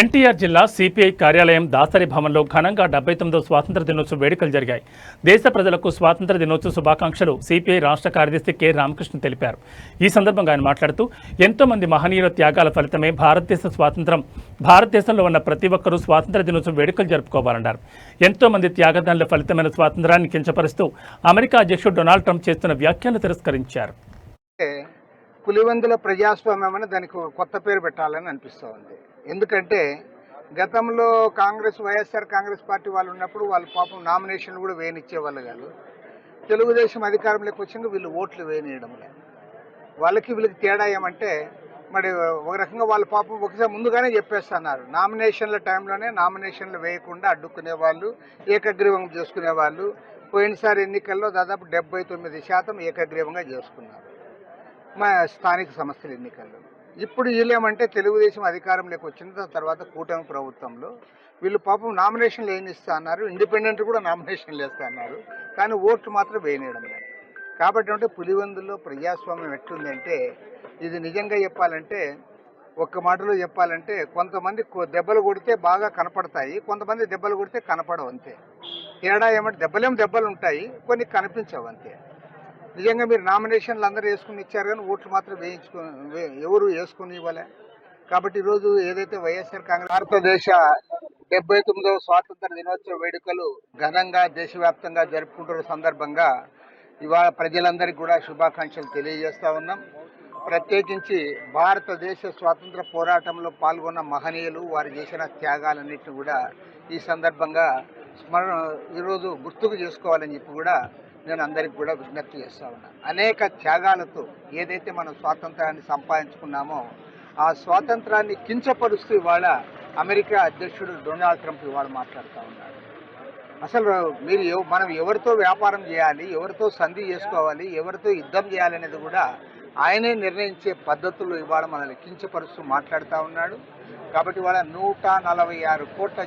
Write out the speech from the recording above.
ఎన్టీఆర్ జిల్లా సిపిఐ కార్యాలయం దాసరి భవన్లో ఘనంగా డెబ్బై తొమ్మిదో స్వాతంత్ర దినోత్సవ వేడుకలు జరిగాయి. దేశ ప్రజలకు స్వాతంత్ర దినోత్సవ శుభాకాంక్షలు సిపిఐ రాష్ట్ర కార్యదర్శి కె రామకృష్ణ తెలిపారు. ఈ సందర్భంగా ఆయన మాట్లాడుతూ ఎంతో మంది మహనీయుల త్యాగాల ఫలితమే భారతదేశ స్వాతంత్రం. భారతదేశంలో ఉన్న ప్రతి ఒక్కరూ స్వాతంత్ర దినోత్సవ వేడుకలు జరుపుకోవాలన్నారు. ఎంతో మంది త్యాగదానుల ఫలితమైన స్వాతంత్రాన్ని కించపరుస్తూ అమెరికా అధ్యక్షుడు డొనాల్డ్ ట్రంప్ చేస్తున్న వ్యాఖ్యలు తిరస్కరించారు. పులివెందుల ప్రజాస్వామ్యం అని దానికి కొత్త పేరు పెట్టాలని అనిపిస్తూ ఉంది ఎందుకంటే గతంలో కాంగ్రెస్ వైఎస్ఆర్ కాంగ్రెస్ పార్టీ వాళ్ళు ఉన్నప్పుడు వాళ్ళు పాపం నామినేషన్లు కూడా వేయనిచ్చేవాళ్ళు కాదు. తెలుగుదేశం అధికారంలోకి వచ్చింది వీళ్ళు ఓట్లు వేయనీయడం లేదు. వాళ్ళకి వీళ్ళకి తేడా ఏమంటే మరి ఒక రకంగా వాళ్ళ పాపం ఒకసారి ముందుగానే చెప్పేస్తున్నారు. నామినేషన్ల టైంలోనే నామినేషన్లు వేయకుండా అడ్డుకునే వాళ్ళు ఏకగ్రీవం చేసుకునే వాళ్ళు పోయినసారి ఎన్నికల్లో దాదాపు డెబ్బై తొమ్మిది శాతం ఏకగ్రీవంగా చేసుకున్నారు. మా స్థానిక సంస్థల ఎన్నికల్లో. ఇప్పుడు వీళ్ళేమంటే తెలుగుదేశం అధికారంలోకి వచ్చిన తర్వాత కూటమి ప్రభుత్వంలో వీళ్ళు పాపం నామినేషన్లు వేయనిస్తా అన్నారు ఇండిపెండెంట్ కూడా నామినేషన్లు వేస్తా అన్నారు కానీ ఓట్లు మాత్రం వేయనేయడం లేదు. కాబట్టి అంటే పులివెందులో ప్రజాస్వామ్యం ఎట్లుందంటే ఇది నిజంగా చెప్పాలంటే ఒక్క మాటలో చెప్పాలంటే కొంతమంది దెబ్బలు కొడితే బాగా కనపడతాయి కొంతమంది దెబ్బలు కొడితే కనపడవు అంతే. తేడా ఏమంటే దెబ్బలేం దెబ్బలు ఉంటాయి కొన్ని కనిపించవు అంతే. నిజంగా మీరు నామినేషన్లు అందరూ వేసుకుని ఇచ్చారు కానీ ఓట్లు మాత్రం వేయించుకొని ఎవరు వేసుకుని ఇవ్వలే. కాబట్టి ఈరోజు ఏదైతే వైఎస్ఆర్ కాంగ్రెస్ భారతదేశ డెబ్బై తొమ్మిదవ స్వాతంత్ర దినోత్సవ వేడుకలు ఘనంగా దేశవ్యాప్తంగా జరుపుకుంటున్న సందర్భంగా ఇవాళ ప్రజలందరికీ కూడా శుభాకాంక్షలు తెలియజేస్తూ ఉన్నాం. ప్రత్యేకించి భారతదేశ స్వాతంత్ర పోరాటంలో పాల్గొన్న మహనీయులు వారు చేసిన త్యాగాలన్నింటినీ కూడా ఈ సందర్భంగా స్మరణ ఈరోజు గుర్తుకు చేసుకోవాలని చెప్పి కూడా నేను అందరికి కూడా విజ్ఞప్తి చేస్తూ ఉన్నాను అనేక త్యాగాలతో ఏదైతే మనం స్వాతంత్రాన్ని సంపాదించుకున్నామో ఆ స్వాతంత్రాన్ని కించపరుస్తూ ఇవాళ అమెరికా అధ్యక్షుడు డొనాల్డ్ ట్రంప్ ఇవాళ మాట్లాడుతూ ఉన్నాడు. అసలు మీరు మనం ఎవరితో వ్యాపారం చేయాలి ఎవరితో సంధి చేసుకోవాలి ఎవరితో యుద్ధం చేయాలనేది కూడా ఆయనే నిర్ణయించే పద్ధతులు ఇవాళ మనల్ని కించపరుస్తూ మాట్లాడుతూ ఉన్నాడు. కాబట్టి ఇవాళ నూట నలభై ఆరు కోట్ల